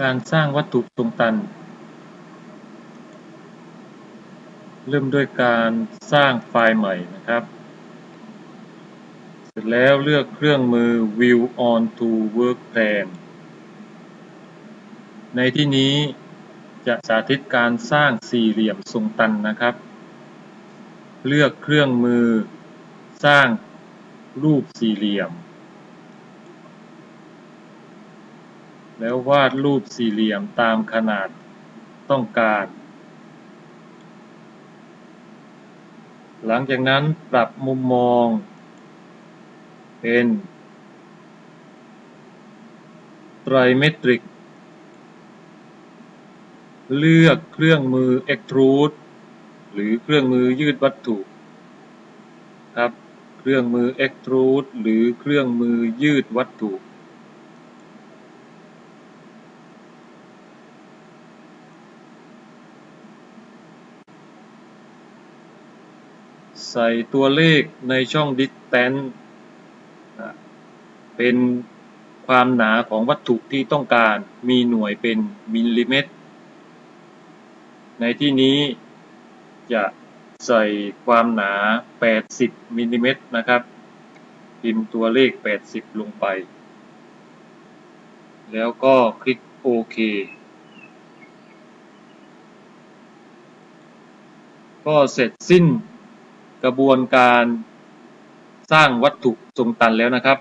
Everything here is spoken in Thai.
การสร้างวัตถุทรงตัน เริ่มด้วยการสร้างไฟล์ใหม่นะครับ เสร็จแล้วเลือกเครื่องมือ View on to Work Plan ในที่นี้จะสาธิตการสร้างสี่เหลี่ยมทรงตันนะครับ เลือกเครื่องมือสร้างรูปสี่เหลี่ยม แล้ววาดรูปสี่เหลี่ยมตามขนาดต้องการ หลังจากนั้นปรับมุมมอง เป็น ไตรเมตริก เลือกเครื่องมือ Extrude หรือเครื่องมือยืดวัตถุครับ เครื่องมือ Extrude หรือเครื่องมือยืดวัตถุ ใส่ตัวเลขในช่อง distance เป็นความหนาของวัตถุที่ต้องการมีหน่วยเป็นมิลลิเมตร ในที่นี้จะใส่ความหนา 80 มิลลิเมตรนะครับ พิมพ์ตัวเลข 80 ลงไป แล้วก็คลิกโอเค ก็เสร็จสิ้น กระบวนการสร้างวัตถุทรงตันแล้วนะครับ